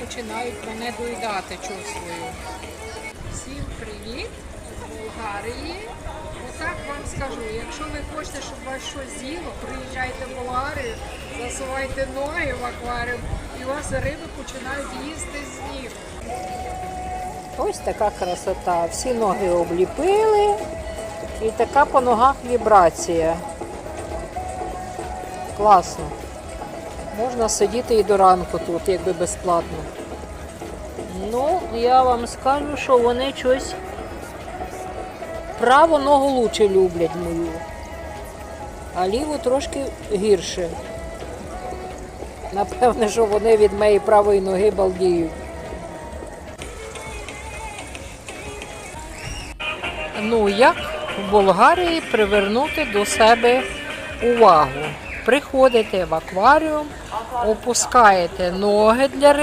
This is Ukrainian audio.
починають мене доїдати чувствую. Всім привіт Болгарії. Отак вам скажу, якщо ви хочете, щоб вас щось з'їло, приїжджайте в Болгарію, засувайте ноги в акваріум і у вас риби починають їсти з ніг. Ось така красота. Всі ноги обліпили і така по ногах вібрація. Класно. Можна сидіти і до ранку тут, якби безплатно. Ну, я вам скажу, що вони щось праву ногу лучше люблять мою, а ліву трошки гірше. Напевне, що вони від моєї правої ноги балдіють. Ну, як в Болгарії привернути до себе увагу? Приходите в акваріум, опускаєте ноги для риби.